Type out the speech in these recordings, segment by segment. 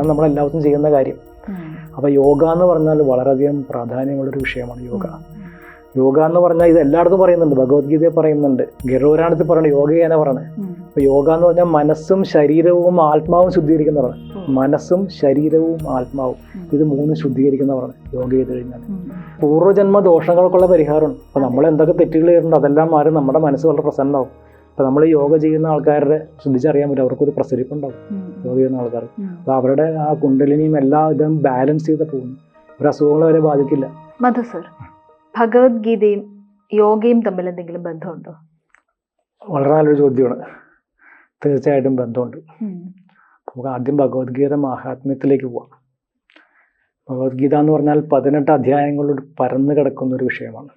സാധാരണ നമ്മൾ എല്ലാവർക്കും ചെയ്യുന്ന കാര്യം. അപ്പോൾ യോഗ എന്ന് പറഞ്ഞാൽ വളരെയധികം പ്രാധാന്യമുള്ളൊരു വിഷയമാണ് യോഗ. യോഗ എന്ന് പറഞ്ഞാൽ ഇത് എല്ലായിടത്തും പറയുന്നുണ്ട്. ഭഗവത്ഗീതയെ പറയുന്നുണ്ട്. ഗരുഡപുരാണത്തിൽ പറയുന്നത് യോഗയാണ് പറയണത് അപ്പോൾ യോഗ എന്ന് പറഞ്ഞാൽ മനസ്സും ശരീരവും ആത്മാവും ശുദ്ധീകരിക്കുന്നതാണ്. മനസ്സും ശരീരവും ആത്മാവും. ഇത് മൂന്നും ശുദ്ധീകരിക്കുന്നവരാണ് യോഗ ചെയ്ത് കഴിഞ്ഞാൽ. പൂർവജന്മ ദോഷങ്ങൾക്കുള്ള പരിഹാരമാണ്. അപ്പോൾ നമ്മൾ എന്തൊക്കെ തെറ്റുകൾ ചെയ്യുന്നുണ്ട് അതെല്ലാം മാറി നമ്മുടെ മനസ്സ് വളരെ പ്രസന്നമാവും. അപ്പോൾ നമ്മൾ യോഗ ചെയ്യുന്ന ആൾക്കാരുടെ ശ്രദ്ധിച്ചറിയാൻ പറ്റും അവർക്കൊരു പ്രസരിപ്പുണ്ടാവും യോഗ ചെയ്യുന്ന ആൾക്കാർ അപ്പോൾ അവരുടെ ആ കുണ്ടലിനിയും എല്ലാ ഇതും ബാലൻസ് ചെയ്ത് പോകുന്നു. ഒരു അസുഖങ്ങൾ വരെ ബാധിക്കില്ല. മധു സർ ഭഗവത്ഗീതയും യോഗയും തമ്മിൽ എന്തെങ്കിലും ബന്ധമുണ്ടോ? വളരെ നല്ലൊരു ചോദ്യമാണ്. തീർച്ചയായിട്ടും ബന്ധമുണ്ട്. നമുക്ക് ആദ്യം ഭഗവത്ഗീത മഹാത്മ്യത്തിലേക്ക് പോവാം. ഭഗവത്ഗീത എന്ന് പറഞ്ഞാൽ പതിനെട്ട് അധ്യായങ്ങളോട് പരന്നു കിടക്കുന്ന ഒരു വിഷയമാണ്.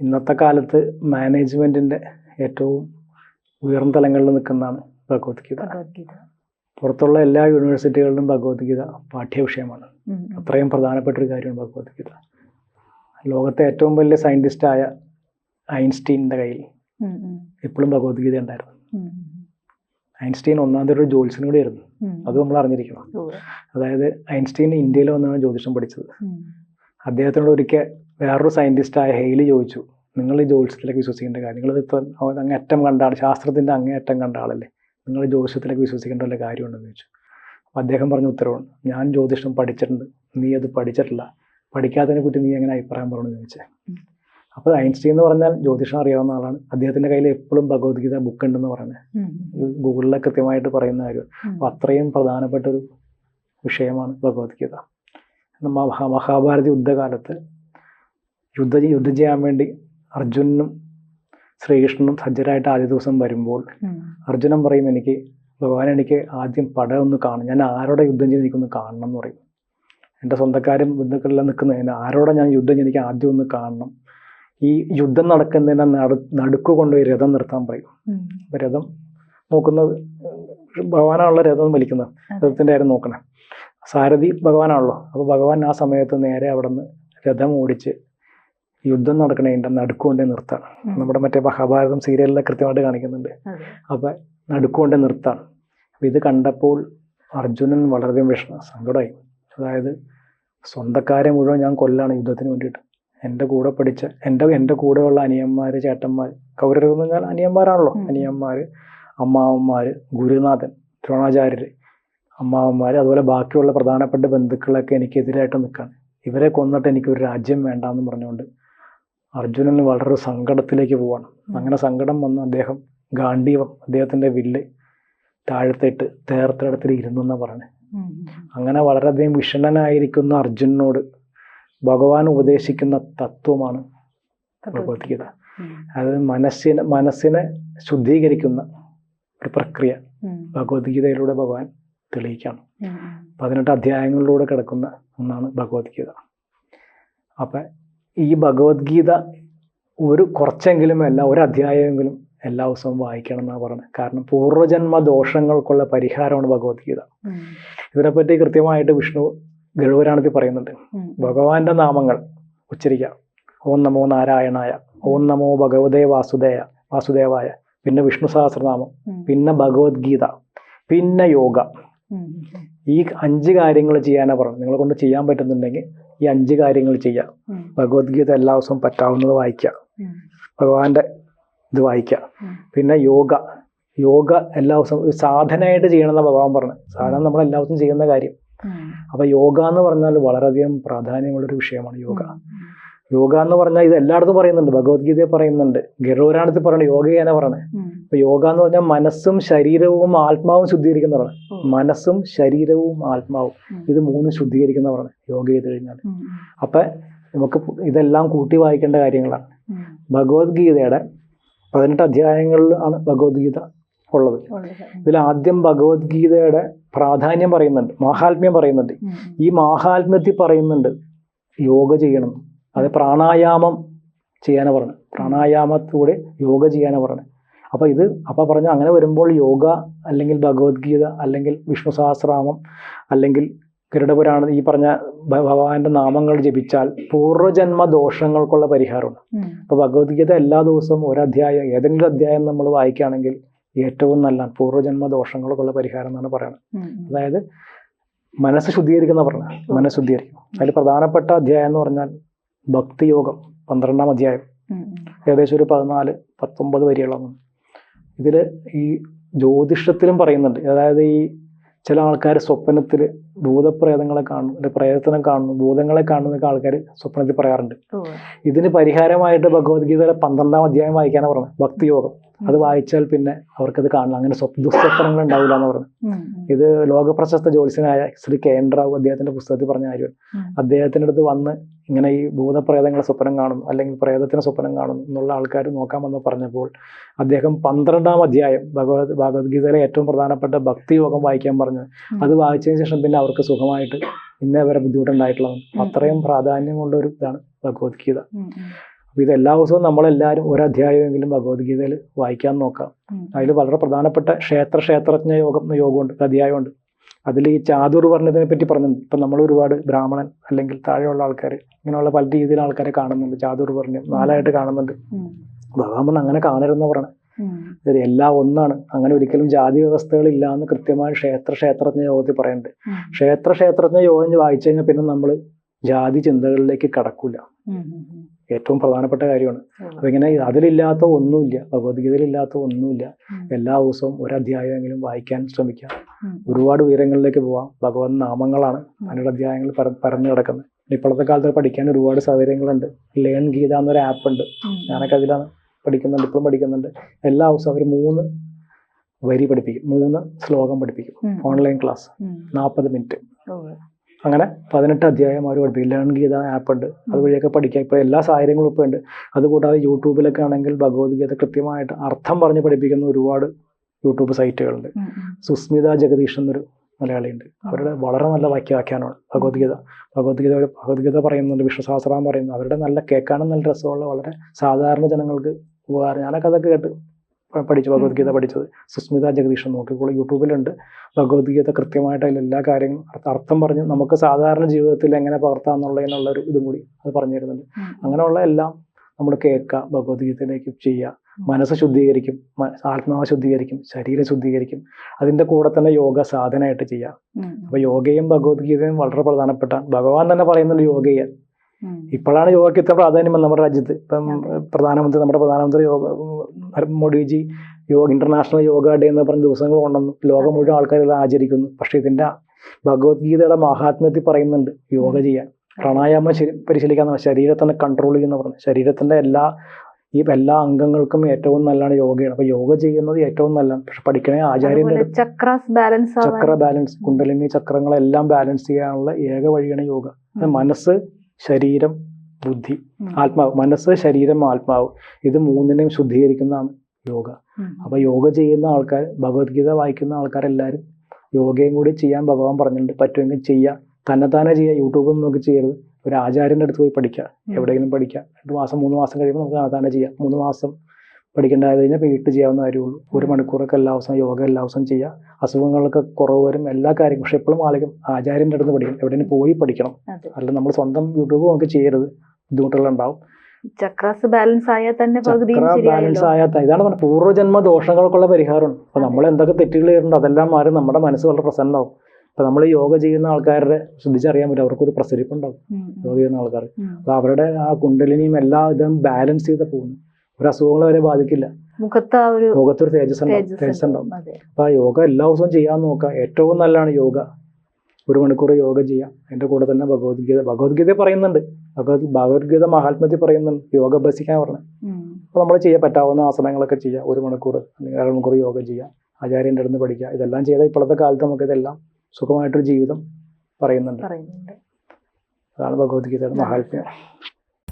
ഇന്നത്തെ കാലത്ത് മാനേജ്മെന്റിന്റെ ഏറ്റവും ഉയർന്ന തലങ്ങളിൽ നിൽക്കുന്നതാണ് ഭഗവത്ഗീത. പുറത്തുള്ള എല്ലാ യൂണിവേഴ്സിറ്റികളിലും ഭഗവത്ഗീത പാഠ്യവിഷയമാണ്. അത്രയും പ്രധാനപ്പെട്ട ഒരു കാര്യമാണ് ഭഗവത്ഗീത. ലോകത്തെ ഏറ്റവും വലിയ സയന്റിസ്റ്റായ ഐൻസ്റ്റീന്റെ കയ്യിൽ. ഇപ്പോഴും ഭഗവത്ഗീത ഉണ്ടായിരുന്നു. ഐൻസ്റ്റീൻ ഒന്നാമത്തെ ഒരു ജ്യോത്സ്യനും കൂടി ആയിരുന്നു. അത് നമ്മൾ അറിഞ്ഞിരിക്കണം. അതായത് ഐൻസ്റ്റീൻ ഇന്ത്യയിൽ വന്നാണ് ജ്യോതിഷം പഠിച്ചത്. അദ്ദേഹത്തിനോട് ഒരിക്കൽ വേറൊരു സയന്റിസ്റ്റായ ഹെയ്ലി ചോദിച്ചു നിങ്ങൾ ഈ ജ്യോതിഷത്തിലേക്ക് വിശ്വസിക്കേണ്ട കാര്യം നിങ്ങൾ ഇത്ര അങ്ങേറ്റം കണ്ട ആൾ ശാസ്ത്രത്തിന്റെ അങ്ങേയറ്റം കണ്ട ആളല്ലേ? നിങ്ങൾ ജ്യോതിഷത്തിലേക്ക് വിശ്വസിക്കേണ്ട വല്ല കാര്യമുണ്ടെന്ന് ചോദിച്ചു. അപ്പോൾ അദ്ദേഹം പറഞ്ഞ ഉത്തരവാണ്. ഞാൻ ജ്യോതിഷം പഠിച്ചിട്ടുണ്ട്. നീ അത് പഠിച്ചിട്ടില്ല. പഠിക്കാത്തതിനെ കുറിച്ച് നീ എങ്ങനെ അഭിപ്രായം പറഞ്ഞു ചോദിച്ചത് ഉം. അപ്പോൾ ഐൻസ്റ്റീൻ എന്ന് പറഞ്ഞാൽ ജ്യോതിഷം അറിയാവുന്ന ആളാണ്. അദ്ദേഹത്തിന്റെ കയ്യിൽ എപ്പോഴും ഭഗവത്ഗീത ബുക്ക് ഉണ്ടെന്ന് പറയുന്നത്. ഗൂഗിളിലെ കൃത്യമായിട്ട് പറയുന്ന കാര്യം അപ്പോൾ അത്രയും പ്രധാനപ്പെട്ട ഒരു വിഷയമാണ് ഭഗവത്ഗീത. മഹാ മഹാഭാരത യുദ്ധകാലത്ത് യുദ്ധ യുദ്ധം ചെയ്യാൻ വേണ്ടി അർജുനനും ശ്രീകൃഷ്ണനും സജ്ജരായിട്ട് ആദ്യ ദിവസം വരുമ്പോൾ. അർജുനൻ പറയും എനിക്ക് ഭഗവാൻ എനിക്ക് ആദ്യം പടം ഒന്ന് കാണും ഞാൻ ആരോടെ യുദ്ധം ചെയ്ത് എനിക്കൊന്ന് കാണണം എന്ന് പറയും. എന്റെ സ്വന്തക്കാരും ബന്ധുക്കളെല്ലാം നിൽക്കുന്നതിന് ആരോടെ ഞാൻ യുദ്ധം ചെയ്ത് എനിക്ക് ആദ്യം ഒന്ന് കാണണം? ഈ യുദ്ധം നടക്കുന്നതിനെ നടു നടുക്ക് കൊണ്ടുപോയി രഥം നിർത്താൻ പറയും. അപ്പം രഥം നോക്കുന്നത് ഭഗവാനാണല്ലോ രഥം വലിക്കുന്നത്. രഥത്തിന്റെ കാര്യം നോക്കണേ. സാരഥി ഭഗവാനാണല്ലോ. അപ്പോൾ ഭഗവാൻ ആ സമയത്ത് നേരെ അവിടെ നിന്ന് രഥം ഓടിച്ച് യുദ്ധം നടക്കണേണ്ട നടുക്കുകൊണ്ടേ നിർത്താണ് ഉം. നമ്മുടെ മറ്റേ മഹാഭാരതം സീരിയലിലൊക്കെ കൃത്യമായിട്ട് കാണിക്കുന്നുണ്ട്. അപ്പൊ അപ്പം നടുക്കുകൊണ്ടേ നിർത്താണ് അപ്പോൾ ഇത് കണ്ടപ്പോൾ അർജുനൻ വളരെയധികം വിഷമ സങ്കടമായി. അതായത് സ്വന്തക്കാരെ മുഴുവൻ ഞാൻ കൊല്ലാണ് യുദ്ധത്തിന് വേണ്ടിയിട്ട്. എന്റെ കൂടെ പഠിച്ച എന്റെ എന്റെ കൂടെയുള്ള അനിയന്മാർ ചേട്ടന്മാർ കൗരവർ എന്ന് പറഞ്ഞാൽ അനിയന്മാരാണല്ലോ. അനിയന്മാര് അനിയന്മാർ അമ്മാവന്മാർ ഗുരുനാഥൻ ദ്രോണാചാര്യർ അമ്മാവന്മാർ അതുപോലെ ബാക്കിയുള്ള പ്രധാനപ്പെട്ട ബന്ധുക്കളൊക്കെ എനിക്കെതിരായിട്ട് നിൽക്കുകയാണ് ഇവരെ കൊന്നിട്ട് എനിക്കൊരു രാജ്യം വേണ്ടാന്ന് പറഞ്ഞുകൊണ്ട് അർജുനൻ വളരെ സങ്കടത്തിലേക്ക് പോവാണ്. അങ്ങനെ സങ്കടം വന്ന് അദ്ദേഹം ഗാന്ധീവം അദ്ദേഹത്തിന്റെ വില്ല് താഴത്തിട്ട് തേർത്തിടത്തിൽ ഇരുന്നു എന്നാണ് പറഞ്ഞത്. അങ്ങനെ വളരെയധികം വിഷണനായിരിക്കുന്ന അർജുനനോട് ഭഗവാൻ ഉപദേശിക്കുന്ന തത്വമാണ് ഭഗവത്ഗീത അതായത് അത് മനസ്സിനെ മനസ്സിനെ ശുദ്ധീകരിക്കുന്ന ഒരു പ്രക്രിയ. ഭഗവത്ഗീതയിലൂടെ ഭഗവാൻ ഉം. പതിനെട്ട് അധ്യായങ്ങളിലൂടെ കിടക്കുന്ന ഒന്നാണ് ഭഗവത്ഗീത. അപ്പം ഈ ഭഗവത്ഗീത ഒരു കുറച്ചെങ്കിലും അല്ല ഒരു അധ്യായമെങ്കിലും എല്ലാ ദിവസവും വായിക്കണം എന്നാണ് പറയുന്നത് കാരണം പൂർവജന്മ ദോഷങ്ങൾക്കുള്ള പരിഹാരമാണ് ഭഗവത്ഗീത. ഇതിനെപ്പറ്റി കൃത്യമായിട്ട് വിഷ്ണു ഗരുവരാണത്തിൽ പറയുന്നുണ്ട്. ഭഗവാന്റെ നാമങ്ങൾ ഉച്ചരിക്കാം ഓം നമോ നാരായണായ ഓം നമോ ഭഗവതേ വാസുദേയ വാസുദേവായ പിന്നെ വിഷ്ണു സഹസ്രനാമം. പിന്നെ ഭഗവത്ഗീത പിന്നെ യോഗ. ഈ അഞ്ച് കാര്യങ്ങൾ ചെയ്യാനാണ് പറഞ്ഞത് നിങ്ങളെ കൊണ്ട് ചെയ്യാൻ പറ്റുന്നുണ്ടെങ്കിൽ ഈ അഞ്ച് കാര്യങ്ങൾ ചെയ്യാം. ഭഗവത്ഗീത എല്ലാ ദിവസവും പറ്റാവുന്നത് വായിക്കുക ഉം. ഭഗവാന്റെ ഇത് വായിക്കാം പിന്നെ യോഗ യോഗ എല്ലാ ദിവസവും ഒരു സാധനയായിട്ട് ചെയ്യണമെന്ന് ഭഗവാൻ പറഞ്ഞു സാധനം നമ്മൾ എല്ലാ ദിവസവും ചെയ്യുന്ന കാര്യം. അപ്പൊ യോഗ എന്ന് പറഞ്ഞാൽ വളരെയധികം പ്രാധാന്യമുള്ളൊരു വിഷയമാണ് യോഗ. യോഗ എന്ന് പറഞ്ഞാൽ ഇത് എല്ലായിടത്തും പറയുന്നുണ്ട്. ഭഗവത്ഗീതയെ പറയുന്നുണ്ട്. ഗരുഡപുരാണത്തിൽ പറയുന്നത് യോഗയാണ് പറയണത് ഉം. അപ്പൊ യോഗ എന്ന് പറഞ്ഞാൽ മനസ്സും ശരീരവും ആത്മാവും ശുദ്ധീകരിക്കുന്ന പറഞ്ഞു മനസ്സും ശരീരവും ആത്മാവും. ഇത് മൂന്നും ശുദ്ധീകരിക്കുന്നവരാണ് യോഗ ചെയ്ത് കഴിഞ്ഞാൽ അപ്പൊ നമുക്ക് ഇതെല്ലാം കൂട്ടി വായിക്കേണ്ട കാര്യങ്ങളാണ്. ഭഗവത്ഗീതയുടെ പതിനെട്ട് അധ്യായങ്ങളിൽ ആണ് ഭഗവത്ഗീത ഉള്ളത്. ഇതിൽ ആദ്യം ഭഗവത്ഗീതയുടെ പ്രാധാന്യം പറയുന്നുണ്ട്. മാഹാത്മ്യം പറയുന്നുണ്ട്. ഈ മാഹാത്മ്യത്തിൽ പറയുന്നുണ്ട് യോഗ ചെയ്യണം. അത് പ്രാണായാമം ചെയ്യാനാണ് പറഞ്ഞത് പ്രാണായാമത്തിലൂടെ യോഗ ചെയ്യാനാണ് പറഞ്ഞത് അപ്പോൾ ഇത് അപ്പോൾ പറഞ്ഞു അങ്ങനെ വരുമ്പോൾ യോഗ അല്ലെങ്കിൽ ഭഗവത്ഗീത അല്ലെങ്കിൽ വിഷ്ണു സഹസ്രാമം അല്ലെങ്കിൽ ഗരുഡപുരാണ ഈ പറഞ്ഞ ഭഗവാന്റെ നാമങ്ങൾ ജപിച്ചാൽ പൂർവജന്മ ദോഷങ്ങൾക്കുള്ള പരിഹാരമുണ്ട്. അപ്പോൾ ഭഗവത്ഗീത എല്ലാ ദിവസവും ഒരധ്യായം ഏതെങ്കിലും അധ്യായം നമ്മൾ വായിക്കുകയാണെങ്കിൽ ഏറ്റവും നല്ല പൂർവജന്മ ദോഷങ്ങൾക്കുള്ള പരിഹാരം എന്നാണ് പറയുന്നത് അതായത് മനസ്സ് ശുദ്ധീകരിക്കുന്ന പറഞ്ഞ. മനസ്സ് ശുദ്ധീകരിക്കും. അതിൽ പ്രധാനപ്പെട്ട അധ്യായം എന്ന് പറഞ്ഞാൽ ഭക്തിയോഗം പന്ത്രണ്ടാം അധ്യായം. ഏകദേശം ഒരു പതിനാല് പത്തൊമ്പത് വരികളാണ് ഇതിൽ ഈ ജ്യോതിഷത്തിലും പറയുന്നുണ്ട്. അതായത് ഈ ചില ആൾക്കാർ സ്വപ്നത്തിൽ ഭൂതപ്രേതങ്ങളെ കാണും അല്ലെങ്കിൽ പ്രേതത്തിനെ കാണുന്നു ഭൂതങ്ങളെ കാണുന്നൊക്കെ ആൾക്കാർ സ്വപ്നത്തിൽ പറയാറുണ്ട്. ഇതിന് പരിഹാരമായിട്ട് ഭഗവത്ഗീതയിലെ പന്ത്രണ്ടാം അധ്യായം വായിക്കാനാണ് പറഞ്ഞത് ഭക്തിയോഗം. അത് വായിച്ചാൽ പിന്നെ അവർക്കത് കാണണം. അങ്ങനെ സ്വപ് ദുസ്വപ്നങ്ങൾ ഉണ്ടാവില്ല എന്ന് പറഞ്ഞു. ഇത് ലോകപ്രശസ്ത ജ്യോത്സ്യനായ ശ്രീ കേന്ദ്രാവ് അദ്ദേഹത്തിന്റെ പുസ്തകത്തിൽ പറഞ്ഞ കാര്യമാണ്. അദ്ദേഹത്തിന്റെ അദ്ദേഹത്തിന്റെ അടുത്ത് വന്ന് ഇങ്ങനെ ഈ ഭൂതപ്രേതങ്ങളെ സ്വപ്നം കാണുന്നു അല്ലെങ്കിൽ പ്രേതത്തിന് സ്വപ്നം കാണുന്നു എന്നുള്ള ആൾക്കാർ നോക്കാമെന്ന് പറഞ്ഞപ്പോൾ അദ്ദേഹം പന്ത്രണ്ടാം അധ്യായം ഭഗവത് ഭഗവത്ഗീതയിലെ ഏറ്റവും പ്രധാനപ്പെട്ട ഭക്തിയോഗം വായിക്കാൻ പറഞ്ഞു അത് വായിച്ചതിന് ശേഷം പിന്നെ അവർക്ക് സുഖമായിട്ട് ഇന്നേ വരെ ബുദ്ധിമുട്ടുണ്ടായിട്ടുള്ളതാണ്. അത്രയും പ്രാധാന്യമുള്ള ഒരു ഇതാണ് ഭഗവത്ഗീത. അപ്പോൾ ഇത് എല്ലാ ദിവസവും നമ്മളെല്ലാവരും ഒരു അധ്യായമെങ്കിലും ഭഗവത്ഗീതയിൽ വായിക്കാൻ നോക്കാം. അതിൽ വളരെ പ്രധാനപ്പെട്ട ക്ഷേത്ര ക്ഷേത്രജ്ഞ യോഗം എന്ന യോഗമുണ്ട് അധ്യായമുണ്ട് അതിൽ ഈ ചാതുർ പറഞ്ഞതിനെ പറ്റി പറഞ്ഞിട്ടുണ്ട്. ഇപ്പം നമ്മൾ ഒരുപാട് ബ്രാഹ്മണൻ അല്ലെങ്കിൽ താഴെയുള്ള ആൾക്കാർ ഇങ്ങനെയുള്ള പല രീതിയിലുള്ള ആൾക്കാരെ കാണുന്നുണ്ട്. ചാതുർ പറഞ്ഞു നാലായിട്ട് കാണുന്നുണ്ട്. ബ്രാഹ്മണൻ ഭഗവാൻ പറഞ്ഞു അങ്ങനെ കാണരുതെന്ന്. ഇത് എല്ലാം ഒന്നാണ്. അങ്ങനെ ഒരിക്കലും ജാതി വ്യവസ്ഥകൾ ഇല്ല എന്ന് കൃത്യമായി ക്ഷേത്ര ക്ഷേത്രജ്ഞ യോഗത്തിൽ പറയുന്നുണ്ട് ക്ഷേത്ര ക്ഷേത്ര ക്ഷേത്രജ്ഞ യോഗം വായിച്ചു കഴിഞ്ഞാൽ പിന്നെ നമ്മൾ ജാതി ചിന്തകളിലേക്ക് കടക്കൂല. ഏറ്റവും പ്രധാനപ്പെട്ട കാര്യമാണ്. അപ്പൊ ഇങ്ങനെ അതിലില്ലാത്ത ഒന്നുമില്ല ഭഗവത്ഗീതയിലില്ലാത്ത ഒന്നുമില്ല. എല്ലാ ദിവസവും ഒരധ്യായമെങ്കിലും വായിക്കാൻ ശ്രമിക്കാം. ഒരുപാട് ഉയരങ്ങളിലേക്ക് പോവാം. ഭഗവത് നാമങ്ങളാണ് പന്ത്രണ്ട് അധ്യായങ്ങൾ പര പരന്നു കിടക്കുന്നത്. ഇപ്പോഴത്തെ കാലത്ത് പഠിക്കാൻ ഒരുപാട് സൗകര്യങ്ങളുണ്ട് ലേൺ ഗീത എന്നൊരു ആപ്പ് ഉണ്ട്. ഞാനൊക്കെ അതിലാണ് പഠിക്കുന്നുണ്ട് ഇപ്പോഴും പഠിക്കുന്നുണ്ട്. എല്ലാ ദിവസവും അവർ മൂന്ന് വരി പഠിപ്പിക്കും. മൂന്ന് ശ്ലോകം പഠിപ്പിക്കും. Online class. നാൽപ്പത് മിനിറ്റ്. അങ്ങനെ പതിനെട്ട് അധ്യായം അവർ പഠിപ്പിക്കും. ലേൺ ഗീത ആപ്പ് ഉണ്ട്. അതുവഴിയൊക്കെ പഠിക്കാം. ഇപ്പോൾ എല്ലാ സാഹചര്യങ്ങളും ഇപ്പോൾ ഉണ്ട്. അതുകൂടാതെ യൂട്യൂബിലൊക്കെ ആണെങ്കിൽ ഭഗവത്ഗീത കൃത്യമായിട്ട് അർത്ഥം പറഞ്ഞ് പഠിപ്പിക്കുന്ന ഒരുപാട് യൂട്യൂബ് സൈറ്റുകളുണ്ട്. സുസ്മിത ജഗദീഷ് എന്നൊരു മലയാളിയുണ്ട് അവരുടെ വളരെ നല്ല വാക്യാഖ്യാനമാണ് ഭഗവത്ഗീത. ഭഗവത്ഗീത ഭഗവത്ഗീത പറയുന്നുണ്ട് വിശ്വസഹസ്രം പറയുന്നു. അവരുടെ നല്ല കേൾക്കാനും നല്ല രസമുള്ള വളരെ സാധാരണ ജനങ്ങൾക്ക് ഉപകാരം. ഞാനൊക്കെ അതൊക്കെ കേട്ട് പഠിച്ചു ഭഗവത്ഗീത പഠിച്ചത്. സുസ്മിത ജഗദീഷൻ നോക്കിക്കോളൂ യൂട്യൂബിലുണ്ട്. ഭഗവത്ഗീത കൃത്യമായിട്ട് അതിൽ എല്ലാ കാര്യങ്ങളും അർത്ഥം പറഞ്ഞ് നമുക്ക് സാധാരണ ജീവിതത്തിൽ എങ്ങനെ പകർത്താം എന്നുള്ളതിനുള്ള ഒരു ഇതും കൂടി അത് പറഞ്ഞു തരുന്നുണ്ട്. അങ്ങനെയുള്ള എല്ലാം നമ്മൾ കേൾക്കുക ഭഗവത്ഗീതയിലേക്ക് ചെയ്യുക. മനസ്സ് ശുദ്ധീകരിക്കും ആത്മാവ് ശുദ്ധീകരിക്കും ശരീരം ശുദ്ധീകരിക്കും. അതിന്റെ കൂടെ തന്നെ യോഗ സാധനമായിട്ട് ചെയ്യുക. അപ്പോൾ യോഗയും ഭഗവത്ഗീതയും വളരെ പ്രധാനപ്പെട്ട ഭഗവാൻ തന്നെ പറയുന്നുണ്ട് യോഗയെ. ഇപ്പോഴാണ് യോഗയ്ക്ക് ഇത്ര പ്രാധാന്യം നമ്മുടെ രാജ്യത്ത്. ഇപ്പം പ്രധാനമന്ത്രി നമ്മുടെ പ്രധാനമന്ത്രി yoga Modiji yoga international yoga day എന്ന് പറഞ്ഞ ദിവസങ്ങൾ കൊണ്ടുവന്നു. ലോകം മുഴുവൻ ആൾക്കാർ ഇത് ആചരിക്കുന്നു. പക്ഷേ ഇതിന്റെ ഭഗവത്ഗീതയുടെ മഹാത്മ്യത്തിൽ പറയുന്നുണ്ട് യോഗ ചെയ്യാൻ. പ്രാണായാമം ശരി പരിശീലിക്കാൻ ശരീരത്തിനെ കൺട്രോൾ ചെയ്യുന്ന പറഞ്ഞു ശരീരത്തിന്റെ എല്ലാ ഈ എല്ലാ അംഗങ്ങൾക്കും ഏറ്റവും നല്ലതാണ് യോഗയാണ്. അപ്പൊ യോഗ ചെയ്യുന്നത് ഏറ്റവും നല്ലതാണ്. പക്ഷെ പഠിക്കണേ ആചാര്യന്റെ ചക്രാസ് ബാലൻസ് ചക്ര ബാലൻസ് കുണ്ടലിനി ചക്രങ്ങളെല്ലാം ബാലൻസ് ചെയ്യാനുള്ള ഏക വഴിയാണ് യോഗ. മനസ്സ് ശരീരം ബുദ്ധി ആത്മാവ് മനസ്സ് ശരീരം ആത്മാവ്. ഇത് മൂന്നിനെയും ശുദ്ധീകരിക്കുന്നതാണ് യോഗ. അപ്പൊ യോഗ ചെയ്യുന്ന ആൾക്കാർ ഭഗവത്ഗീത വായിക്കുന്ന ആൾക്കാരെല്ലാവരും യോഗയും കൂടി ചെയ്യാൻ ഭഗവാൻ പറഞ്ഞിട്ടുണ്ട്. പറ്റുമെങ്കിൽ ചെയ്യുക തന്നെത്താനെ ചെയ്യുക യൂട്യൂബിൽ നോക്കി ചെയ്യരുത്. ഒരു ആചാര്യന്റെ അടുത്ത് പോയി പഠിക്കുക എവിടെയെങ്കിലും പഠിക്കുക രണ്ട് മാസം മൂന്ന് മാസം കഴിയുമ്പോൾ നമുക്ക് തന്നെ ചെയ്യാം. മൂന്ന് മാസം പഠിക്കേണ്ടത് കഴിഞ്ഞാൽ വീട്ടിൽ ചെയ്യാവുന്ന കാര്യമുള്ളൂ. ഒരു മണിക്കൂറൊക്കെ എല്ലാ ദിവസവും യോഗ എല്ലാ ദിവസവും ചെയ്യുക അസുഖങ്ങളൊക്കെ കുറവ് വരും എല്ലാ കാര്യങ്ങളും പക്ഷെ എപ്പോഴും ആളുകൾ ആചാര്യന്റെ അടുത്ത് പഠിക്കണം എവിടെയും പോയി പഠിക്കണം. അല്ല നമ്മൾ സ്വന്തം യൂട്യൂബ് നമുക്ക് ചെയ്യരുത്. ബുദ്ധിമുട്ടുകളുണ്ടാവും. ചക്രാസ് ബാലൻസ് ആയാൽ തന്നെ ബാലൻസ് ഇതാണ് പറഞ്ഞത്. പൂർവജന്മ ദോഷങ്ങൾക്കുള്ള പരിഹാരമാണ്. അപ്പൊ നമ്മൾ എന്തൊക്കെ തെറ്റുകൾ ചെയ്യുന്നുണ്ട് അതെല്ലാം മാറി നമ്മുടെ മനസ്സ് വളരെ പ്രസന്നമാവും. അപ്പൊ നമ്മൾ യോഗ ചെയ്യുന്ന ആൾക്കാരുടെ ശ്രദ്ധിച്ചറിയാൻ പറ്റും അവർക്കൊരു പ്രസരിപ്പ് ഉണ്ടാവും ഉം, ഉം, യോഗ ചെയ്യുന്ന ആൾക്കാർ അപ്പോൾ അപ്പൊ അവരുടെ ആ കുണ്ടലിനിയും എല്ലാ ഇതും ബാലൻസ് ചെയ്ത് പോകുന്നു ഒരു അസുഖങ്ങൾ വരെ ബാധിക്കില്ല. മുഖത്ത് ഒരു മുഖത്തൊരു തേജസ് ഉണ്ടാവും തേജസ് ഉണ്ടാവും അപ്പൊ ആ യോഗ എല്ലാ ദിവസവും ചെയ്യാൻ നോക്കുക. ഏറ്റവും നല്ലതാണ് യോഗ. ഒരു മണിക്കൂർ യോഗ ചെയ്യാം. എന്റെ കൂടെ തന്നെ ഭഗവത്ഗീത. ഭഗവത്ഗീത പറയുന്നുണ്ട്. ഭഗവത് ഭഗവത്ഗീത മഹാത്മ്യത്തിൽ പറയുന്നുണ്ട്. യോഗ അഭ്യസിക്കാൻ പറഞ്ഞു. അപ്പോൾ നമ്മൾ ചെയ്യാൻ പറ്റാവുന്ന ആസനങ്ങളൊക്കെ ചെയ്യുക ഒരു മണിക്കൂർ അല്ലെങ്കിൽ അര മണിക്കൂർ യോഗ ചെയ്യുക ആചാര്യന്റെ അടുത്ത് പഠിക്കുക ഇതെല്ലാം ചെയ്താൽ ഇപ്പോഴത്തെ കാലത്ത് നമുക്ക് ഇതെല്ലാം സുഖമായിട്ടൊരു ജീവിതം പറയുന്നുണ്ട്. പറയുന്നുണ്ട്. അതാണ് ഭഗവത്ഗീതയുടെ മഹാത്മ്യം.